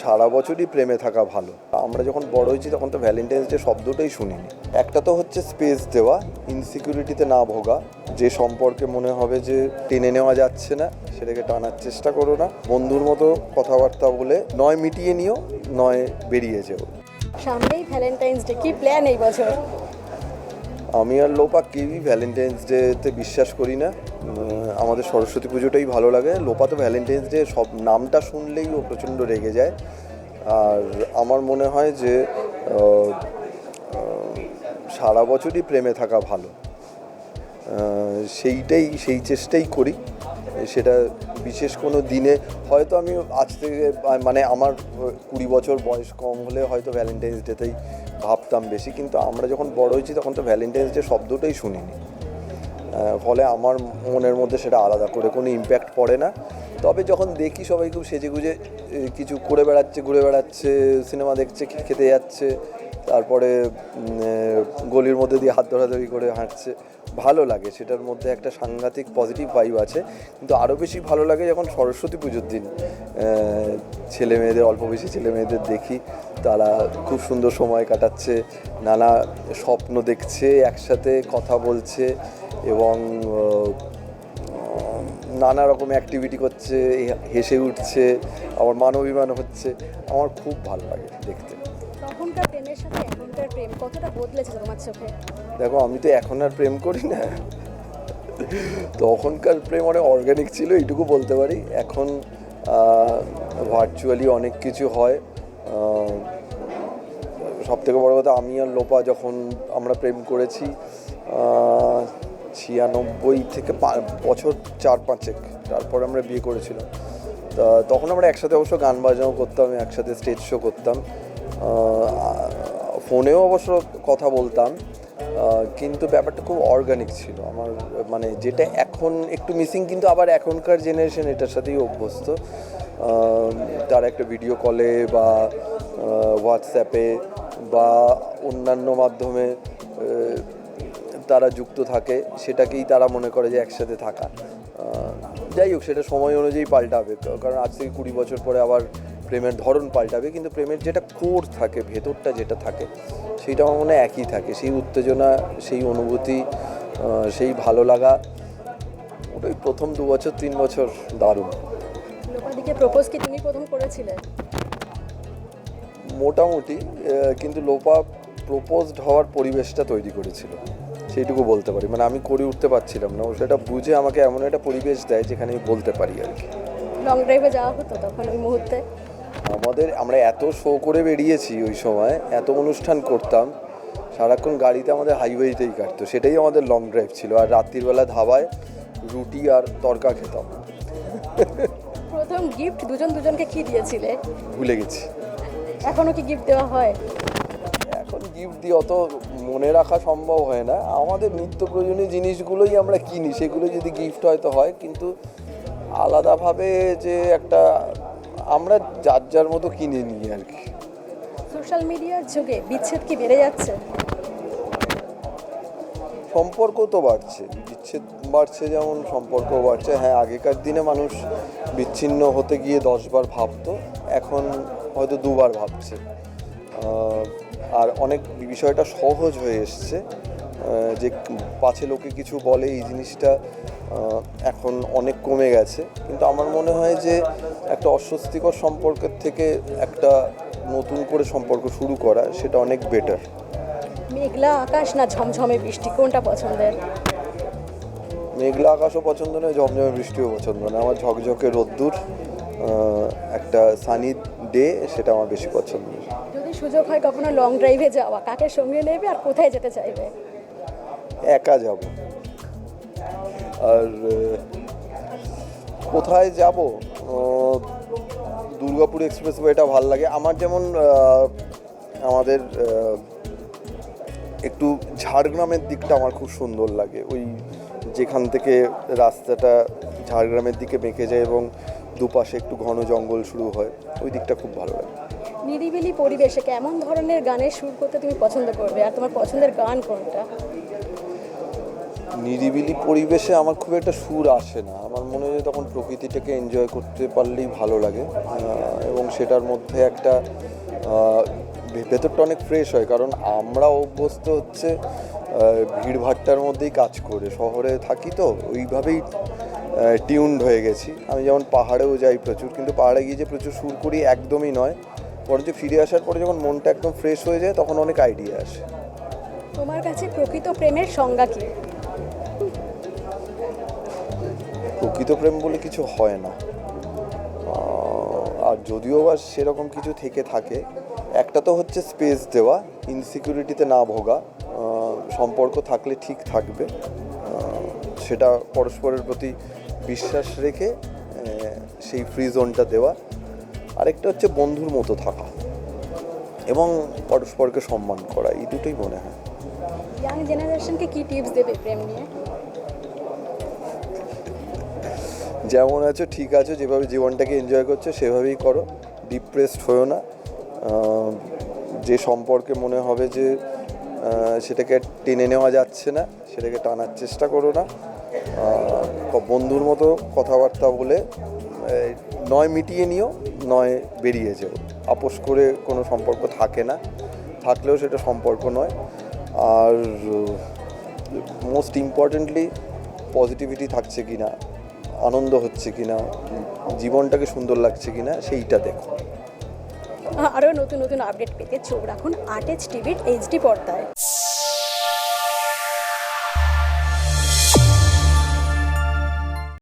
সারা বছরই প্রেমে থাকা ভালো। আমরা যখন বড় হয়েছি তখন তো ভ্যালেন্টাইন্স ডে শব্দটাই শুনিনি। একটা তো হচ্ছে স্পেস দেওয়া ইনসিকিউরিটিতে না ভোগা যে সম্পর্কে মনে হবে যে টেনে নেওয়া যাচ্ছে না সেটাকে টানার চেষ্টা করো না। বন্ধুর মতো কথাবার্তা বলে নয় মিটিয়ে নিও নয় বেরিয়ে যেও। সামনেই ভ্যালেন্টাইন্স ডে কি প্ল্যান এই বছর? আমি আর লোপা কেউই ভ্যালেন্টাইন্স ডেতে বিশ্বাস করি না। আমাদের সরস্বতী পুজোটাই ভালো লাগে। লোপা তো ভ্যালেন্টাইন্স ডে সব নামটা শুনলেই ও প্রচণ্ড রেগে যায়। আর আমার মনে হয় যে সারা বছরই প্রেমে থাকা ভালো। সেইটাই, সেই চেষ্টাই করি। সেটা বিশেষ কোনো দিনে হয়তো আমি আজ থেকে মানে আমার কুড়ি বছর বয়স কম হলে হয়তো ভ্যালেন্টাইন্স ডেতেই ভাবতাম বেশি। কিন্তু আমরা যখন বড় হয়েছি তখন তো ভ্যালেন্টাইন্স ডে শব্দটাই শুনিনি। ফলে আমার মনের মধ্যে সেটা আলাদা করে, কোনো ইম্প্যাক্ট পড়ে না। তবে যখন দেখি সবাই খুব সেজে গুজে কিছু করে বেড়াচ্ছে, ঘুরে বেড়াচ্ছে, সিনেমা দেখছে খেতে যাচ্ছে, তারপরে গলির মধ্যে দিয়ে হাত ধরাধরি করে হাঁটছে, ভালো লাগে। সেটার মধ্যে একটা সাংঘাতিক পজিটিভ ভাইব আছে। কিন্তু আরও বেশি ভালো লাগে যখন সরস্বতী পুজোর দিন ছেলে মেয়েদের, অল্প বেশি ছেলে মেয়েদের দেখি, তারা খুব সুন্দর সময় কাটাচ্ছে, নানা স্বপ্ন দেখছে, একসাথে কথা বলছে এবং নানা রকম অ্যাক্টিভিটি করছে হেসে উঠছে আবার মান অভিমান হচ্ছে। আমার খুব ভালো লাগে দেখতে। তখনকার প্রেমের সাথে এখনকার প্রেম কতটা বদলেছে তোমার চোখে? দেখো আমি তো এখন আর প্রেম করি না। তখনকার প্রেম অনেক অর্গানিক ছিল এইটুকু বলতে পারি। এখন ভার্চুয়ালি অনেক কিছু হয়। সব থেকে বড় কথা আমি আর লোপা যখন আমরা প্রেম করেছি ছিয়ানব্বই থেকে বছর চার পাঁচেক, তারপরে আমরা বিয়ে করেছিলাম। তা তখন আমরা একসাথে অবশ্য গান বাজনাও করতাম একসাথে স্টেজ শো করতাম। ফোনেও অবশ্য কথা বলতাম কিন্তু ব্যাপারটা খুব অর্গানিক ছিল। আমার মানে যেটা এখন একটু মিসিং কিন্তু আবার এখনকার জেনারেশন এটার সাথেই অভ্যস্ত। তারা একটা ভিডিও কলে বা হোয়াটসঅ্যাপে বা অন্যান্য মাধ্যমে তারা যুক্ত থাকে সেটাকেই তারা মনে করে যে একসাথে থাকা। যাই হোক সেটা সময় অনুযায়ী পাল্টাবে কারণ আজ থেকে কুড়ি বছর পরে আবার প্রেমের ধরন পাল্টাবে কিন্তু প্রেমের যেটা কোর থাকে ভেতরটা যেটা থাকে সেইটা আমার মনে হয় একই থাকে। সেই উত্তেজনা সেই অনুভূতি সেই ভালো লাগা ওটাই প্রথম দু বছর তিন বছর দারুণ। লোপাদিকে প্রপোজ কি তুমি প্রথম করেছিলে মোটামুটি কিন্তু লোপা প্রপোজড হওয়ার পরিবেশটা তৈরি করেছিল। সেইটুকু বলতে পারি। মানে আমি করে উঠতে পারছিলাম না। ও সেটা বুঝে আমাকে এমন একটা পরিবেশ দেয় যেখানে আমি বলতে পারি আর কি। লং ড্রাইভে যাওয়া হতো তখন ওই মুহূর্তে? আমাদের আমরা এত শো করে বেরিয়েছি ওই সময় এত অনুষ্ঠান করতাম সারাক্ষণ গাড়িতে আমাদের হাইওয়েতেই কাটতো। সেটাই আমাদের লং ড্রাইভ ছিল। আর রাত্রিবেলা ধাবায় রুটি আর তরকা খেতাম। প্রথম গিফট দুজন দুজনকে কি দিয়েছিলে? ভুলে গেছি। এখনও কি গিফট দেওয়া হয়? এখন গিফট দিয়ে অত মনে রাখা সম্ভব হয় না। আমাদের নিত্য প্রয়োজনীয় জিনিসগুলোই আমরা কিনি সেগুলো যদি গিফট হয়তো হয় কিন্তু আলাদাভাবে যে একটা আমরা যার যার মতো কিনে নিই আর কি। সোশ্যাল মিডিয়ার যুগে বিচ্ছেদ কি বেড়ে যাচ্ছে? সম্পর্ক তো বাড়ছে বিচ্ছেদ বাড়ছে যেমন সম্পর্ক বাড়ছে। হ্যাঁ আগেকার দিনে মানুষ বিচ্ছিন্ন হতে গিয়ে দশবার ভাবতো এখন হয়তো দুবার ভাবছে। আর অনেক বিষয়টা সহজ হয়ে এসছে যে পাছে লোকে কিছু বলে এই জিনিসটা এখন অনেক কমে গেছে। কিন্তু আমার মনে হয় যে একটা অস্বস্তিকর সম্পর্কের থেকে একটা নতুন করে সম্পর্ক শুরু করা সেটা অনেক বেটার মেঘলা আকাশ না ঝমঝমে বৃষ্টি? কোনটা পছন্দের? মেঘলা আকাশও পছন্দ নয় ঝমঝমে বৃষ্টিও পছন্দ না আমার ঝকঝকে রোদ্দুর একটা সানি ডে সেটা আমার বেশি পছন্দ। যদি সুযোগ হয় কখনো লং ড্রাইভে যাওয়া কাকে সঙ্গে নেবে আর কোথায় যেতে চাইবে? একা যাব। আর কোথায় যাব? দুর্গাপুর এক্সপ্রেস ওয়েটা ভালো লাগে। আমার যেমন আমাদের একটু ঝাড়গ্রামের দিকটা আমার খুব সুন্দর লাগে। ওই যেখান থেকে রাস্তাটা ঝাড়গ্রামের দিকে বেঁকে যায় এবং দুপাশে একটু ঘন জঙ্গল শুরু হয় ওই দিকটা খুব ভালো লাগে। নিরিবিলি পরিবেশে কেমন ধরনের গানের সুর করতে তুমি পছন্দ করবে? আর তোমার পছন্দের গান কোনটা? নিরিবিলি পরিবেশে আমার খুব একটা সুর আসে না। আমার মনে হয় তখন প্রকৃতিটাকে এনজয় করতে পারলেই ভালো লাগে। এবং সেটার মধ্যে একটা ভেতরটা অনেক ফ্রেশ হয়। কারণ আমরা অভ্যস্ত হচ্ছে ভিড়ভাট্টার মধ্যেই কাজ করে। শহরে থাকি তো ওইভাবেই টিউনড হয়ে গেছি। আমি যেমন পাহাড়েও যাই প্রচুর কিন্তু পাহাড়ে গিয়ে যে প্রচুর সুর করি একদমই নয়। বরঞ্চ ফিরে আসার পরে যখন মনটা একদম ফ্রেশ হয়ে যায় তখন অনেক আইডিয়া আসে। তোমার কাছে প্রকৃত প্রেমের সংজ্ঞা কি? প্রকৃত প্রেম বলে কিছু হয় না। আর যদিও বা সেরকম কিছু থেকে থাকে একটা তো হচ্ছে স্পেস দেওয়া ইনসিকিউরিটিতে না ভোগা সম্পর্ক থাকলে ঠিক থাকবে। সেটা পরস্পরের প্রতি বিশ্বাস রেখে সেই ফ্রি জোনটা দেওয়া। আরেকটা হচ্ছে বন্ধুর মতো থাকা এবং পরস্পরকে সম্মান করা এই দুটোই মনে হয়। ইয়াং জেনারেশনকে কি টিপস দেবে প্রেম নিয়ে? যেমন আছো ঠিক আছো যেভাবে জীবনটাকে এনজয় করছ সেভাবেই করো। ডিপ্রেসড হয়েও না। যে সম্পর্কে মনে হবে যে সেটাকে টেনে নেওয়া যাচ্ছে না সেটাকে টানার চেষ্টা করো না। বন্ধুর মতো কথাবার্তা বলে নয় মিটিয়ে নিও, নয় বেরিয়ে যেও। আপোষ করে কোনো সম্পর্ক থাকে না। থাকলেও সেটা সম্পর্ক নয়। আর মোস্ট ইম্পর্টেন্টলি পজিটিভিটি থাকছে কি না আনন্দ হচ্ছে কি না জীবনটাকে সুন্দর লাগছে কি না সেইটা দেখো। আরও নতুন নতুন আপডেট পেতে চোখ রাখুন আর্টেজ টিভির এইচডি পর্দায়।